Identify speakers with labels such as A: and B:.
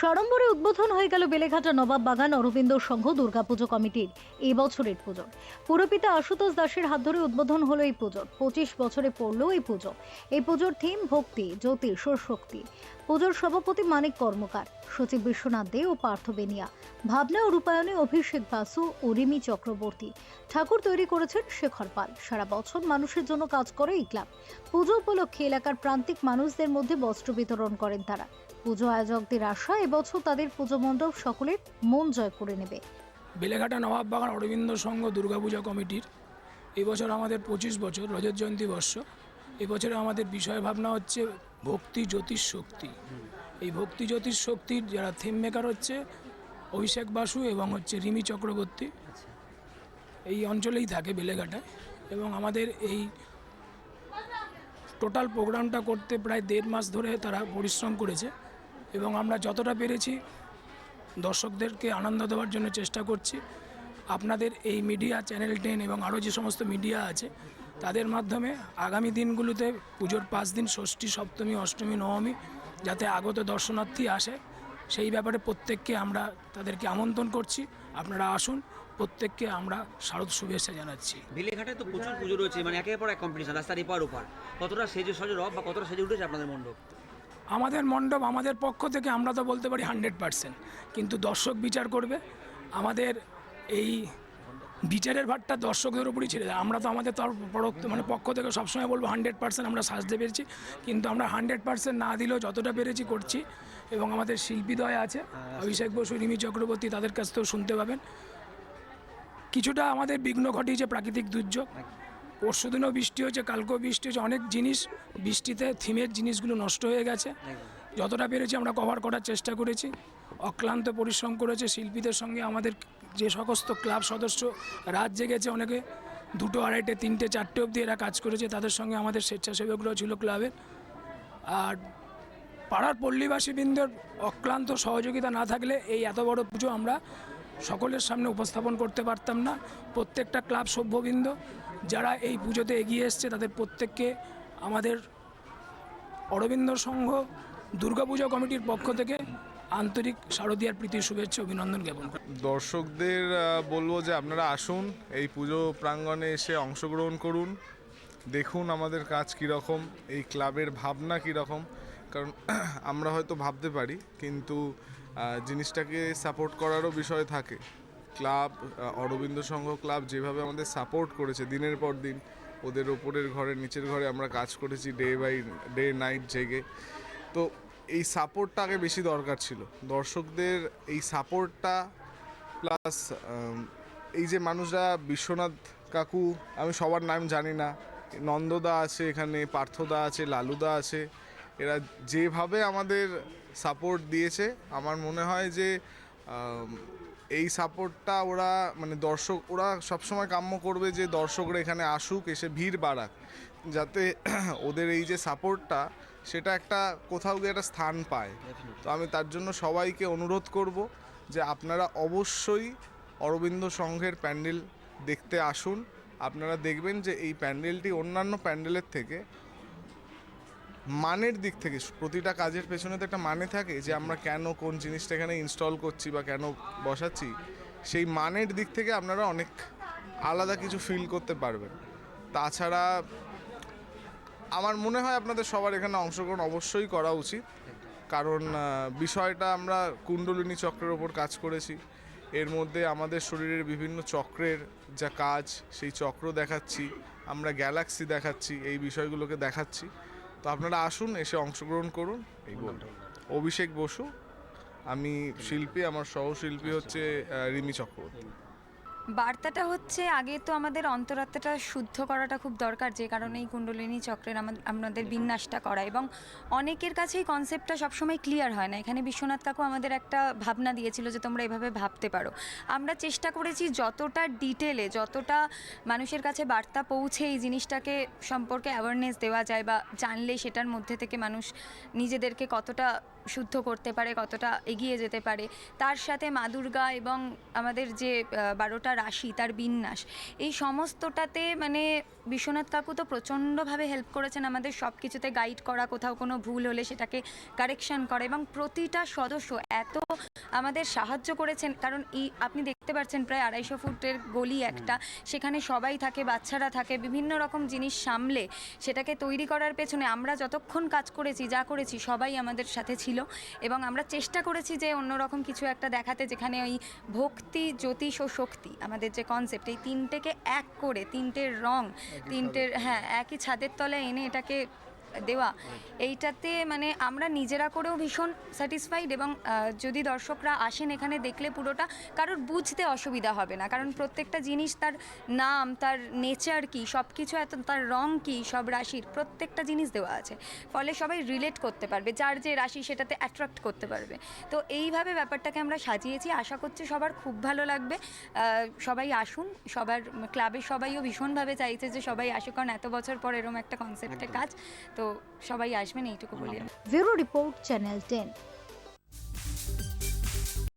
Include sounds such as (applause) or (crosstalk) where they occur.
A: সড়ম্বরে উদ্বোধন হয়ে গেল বেলেঘাটা নবাব বাগান অরবিন্দ সংঘ দুর্গাপুজো কমিটির এই বছরের পুজো। পুরপিতা আশুতোষ দাসের হাত ধরে উদ্বোধন হলো এই পুজোর পঁচিশ বছরে পড়ল এই পুজো। এই পুজোর থিম ভক্তি জ্যোতিষ ও শক্তি পুজোর সভাপতি মানিক কর্মকার, সচিব বিশ্বনাথ দে ও পার্থ বেনিয়া, ভাবনা ও রূপায়ণে অভিষেক বাসু ও রিমি চক্রবর্তী। ঠাকুর তৈরি করেছেন শেখর পাল। সারা বছর মানুষের জন্য কাজ করে এই ক্লাব। পুজো উপলক্ষে এলাকার প্রান্তিক মানুষদের মধ্যে বস্ত্র বিতরণ করেন তারা। পুজো আয়োজকদের আশা, এবছর তাদের পুজো মণ্ডপ সকলের মন জয় করে নেবে।
B: বেলেঘাটা নবাব বাগান অরবিন্দ সংঘ দুর্গাপূজা কমিটির, এবছর আমাদের পঁচিশ বছর রজত জয়ন্তী বর্ষ, এবছরে আমাদের বিষয় ভাবনা হচ্ছে ভক্তি জ্যোতিষ শক্তি। এই ভক্তি জ্যোতিষ শক্তির যারা থিম মেকার হচ্ছে, অভিষেক বাসু এবং হচ্ছে রিমি চক্রবর্তী, এই অঞ্চলেই থাকে বেলেঘাটায় এবং আমাদের এই টোটাল প্রোগ্রামটা করতে প্রায় দেড় মাস ধরে তারা পরিশ্রম করেছে। এবং আমরা যতটা পেরেছি, দর্শকদেরকে আনন্দ দেওয়ার জন্য চেষ্টা করছি। আপনাদের এই মিডিয়া চ্যানেল টেন এবং আরও যে সমস্ত মিডিয়া আছে, তাদের মাধ্যমে আগামী দিনগুলোতে পুজোর পাঁচ দিন, ষষ্ঠী, সপ্তমী, অষ্টমী, নবমী, যাতে আগত দর্শনার্থী আসে, সেই ব্যাপারে প্রত্যেককে আমরা তাদেরকে আমন্ত্রণ করছি। আপনারা আসুন, প্রত্যেককে আমরা শারদ শুভেচ্ছা জানাচ্ছি।
C: বেলেঘাটে তো প্রচুর পুজো রয়েছে মানে একের পর এক কম্পিটিশন রাস্তার এপার ওপার। কতটা সেজে সজে রব বা কতটা সেজে উঠেছে আপনাদের মণ্ডপ?
B: আমাদের মণ্ডপ আমাদের পক্ষ থেকে আমরা তো বলতে পারি হান্ড্রেড পার্সেন্ট। কিন্তু দর্শক বিচার করবে। আমাদের এই বিচারের ভারটা দর্শকদের উপরই ছেড়ে দেয়। আমরা তো আমাদের তর পরোক্ত মানে পক্ষ থেকে সবসময় বলব হান্ড্রেড পার্সেন্ট আমরা সাজতে পেরেছি। কিন্তু আমরা হান্ড্রেড পার্সেন্ট না দিলেও যতটা পেরেছি করছি। এবং আমাদের শিল্পীদয় আছে, অভিষেক বসু, রিমি চক্রবর্তী, তাদের কাছ থেকেও শুনতে পাবেন। কিছুটা আমাদের বিঘ্ন ঘটিয়েছে প্রাকৃতিক দুর্যোগ। পরশু দিনও বৃষ্টি হয়েছে, কালকেও বৃষ্টি হয়েছে, অনেক জিনিস বৃষ্টিতে থিমের জিনিসগুলো নষ্ট হয়ে গেছে। যতটা পেরেছি আমরা কভার করার চেষ্টা করেছি, অক্লান্ত পরিশ্রম করেছে, শিল্পীদের সঙ্গে আমাদের যে সমস্ত ক্লাব সদস্য, রাত জেগেছে অনেকে, দুটো আড়াইটে, তিনটে, চারটে অবধি এরা কাজ করেছে, তাদের সঙ্গে আমাদের স্বেচ্ছাসেবকরাও ছিল ক্লাবের আর পাড়ার পল্লীবাসীবৃন্দের অক্লান্ত সহযোগিতা না থাকলে এই এত বড় পুজো আমরা সকলের সামনে উপস্থাপন করতে পারতাম না। প্রত্যেকটা ক্লাব সভ্যবৃন্দ যারা এই পুজোতে এগিয়ে এসছে, তাদের প্রত্যেককে আমাদের অরবিন্দ সংঘ দুর্গাপূজা কমিটির পক্ষ থেকে আন্তরিক শারদীয়ার প্রীতি শুভেচ্ছা, অভিনন্দন জ্ঞাপন
D: দর্শকদের বলব যে আপনারা আসুন, এই পুজো প্রাঙ্গণে এসে অংশগ্রহণ করুন। দেখুন আমাদের কাজ কীরকম, এই ক্লাবের ভাবনা কীরকম, কারণ (clears throat) আমরা হয়তো ভাবতে পারি, কিন্তু জিনিসটাকে সাপোর্ট করারও বিষয় থাকে। ক্লাব অরবিন্দ সংঘ ক্লাব যেভাবে আমাদের সাপোর্ট করেছে দিনের পর দিন, ওদের ওপরের ঘরে, নিচের ঘরে আমরা কাজ করেছি ডে বাই, ডে নাইট জেগে। তো এই সাপোর্টটা আগে বেশি দরকার ছিল। দর্শকদের এই সাপোর্টটা প্লাস এই যে মানুষরা বিশ্বনাথ কাকু, আমি সবার নাম জানি না, নন্দদা আছে এখানে, পার্থদা আছে, লালুদা আছে, এরা যেভাবে আমাদের সাপোর্ট দিয়েছে, আমার মনে হয় যে এই সাপোর্টটা ওরা মানে দর্শক ওরা সবসময় কাম্য করবে যে দর্শকরা এখানে আসুক এসে ভিড় বাড়াক। যাতে (clears throat) ওদের এই যে সাপোর্টটা সেটা একটা কোথাও গিয়ে একটা স্থান পায়। তো আমি তার জন্য সবাইকে অনুরোধ করব যে আপনারা অবশ্যই অরবিন্দ সংঘের প্যান্ডেল দেখতে আসুন। আপনারা দেখবেন যে এই প্যান্ডেলটি অন্যান্য প্যান্ডেলের থেকে মানের দিক থেকে প্রতিটা কাজের পেছনে তো একটা মানে থাকে যে আমরা কেন কোন জিনিসটা এখানে ইনস্টল করছি বা কেন বসাচ্ছি, সেই মানের দিক থেকে আপনারা অনেক আলাদা কিছু ফিল করতে পারবেন। তাছাড়া আমার মনে হয় আপনাদের সবার এখানে অংশগ্রহণ অবশ্যই করা উচিত। কারণ বিষয়টা আমরা কুণ্ডলিনী চক্রের ওপর কাজ করেছি। এর মধ্যে আমাদের শরীরের বিভিন্ন চক্রের যা কাজ, সেই চক্র দেখাচ্ছি, আমরা গ্যালাক্সি দেখাচ্ছি, এই বিষয়গুলোকে দেখাচ্ছি। তো আপনারা আসুন, এসে অংশগ্রহণ করুন, এই অভিষেক বসু, আমি শিল্পী, আমার সহশিল্পী হচ্ছে রিমি চক্রবর্তী।
E: বার্তাটা হচ্ছে, আগে তো আমাদের অন্তরাত্মাটা শুদ্ধ করাটা খুব দরকার, যে কারণে এই কুণ্ডলিনী চক্রের আমা- আমাদের বিন্যাসটা করা এবং অনেকের কাছে এই কনসেপ্টটা সবসময় ক্লিয়ার হয় না। এখানে বিশ্বনাথ কাকু আমাদের একটা ভাবনা দিয়েছিল যে তোমরা এভাবে ভাবতে পারো। আমরা চেষ্টা করেছি যতটা ডিটেলে যতটা মানুষের কাছে বার্তা পৌঁছে এই জিনিসটাকে সম্পর্কে অ্যাওয়ারনেস দেওয়া যায় বা জানলে সেটার মধ্যে থেকে মানুষ নিজেদেরকে কতটা শুদ্ধ করতে পারে, কতটা এগিয়ে যেতে পারে। তার সাথে মা দুর্গা এবং আমাদের যে বারোটা তার রাশি তার বিন্যাস। এই সমস্তটাতে মানে বিশ্বনাথ কাকু তো প্রচণ্ডভাবে হেল্প করেছেন আমাদের সব কিছুতে গাইড করা কোথাও কোনো ভুল হলে সেটাকে কারেকশন করা এবং প্রতিটা সদস্য এত আমাদের সাহায্য করেছেন। কারণ এই আপনি দেখতে পাচ্ছেন প্রায় আড়াইশো ফুটের গলি একটা। সেখানে সবাই থাকে বাচ্চারা থাকে বিভিন্ন রকম জিনিস সামলে সেটাকে তৈরি করার পেছনে আমরা যতক্ষণ কাজ করেছি যা করেছি সবাই আমাদের সাথে ছিল। এবং আমরা চেষ্টা করেছি যে অন্যরকম কিছু একটা দেখাতে যেখানে ওই ভক্তি জ্যোতিষ ও শক্তি। আমাদের যে কনসেপ্ট এই তিনটেকে এক করে তিনটের রং তিনটের হ্যাঁ একই ছাদের তলায় এনে এটাকে দেওয়া এইটাতে মানে আমরা নিজেরা করেও ভীষণ স্যাটিসফাইড এবং যদি দর্শকরা আসেন এখানে দেখলে পুরোটা কারোর বুঝতে অসুবিধা হবে না। কারণ প্রত্যেকটা জিনিস তার নাম তার নেচার কি সব কিছু এত তার রং কি সব রাশির প্রত্যেকটা জিনিস দেওয়া আছে। ফলে সবাই রিলেট করতে পারবে যার যে রাশি সেটাতে অ্যাট্রাক্ট করতে পারবে। তো এইভাবে ব্যাপারটাকে আমরা সাজিয়েছি। আশা করছি সবার খুব ভালো লাগবে। সবাই আসুন সবার ক্লাবের সবাইও ভীষণভাবে চাইছে যে সবাই আসুক কারণ এত বছর পর এরকম একটা কনসেপ্টের কাজ। তো সবাই আসবেন এইটুকু বলি
A: জিরো রিপোর্ট চ্যানেল টেন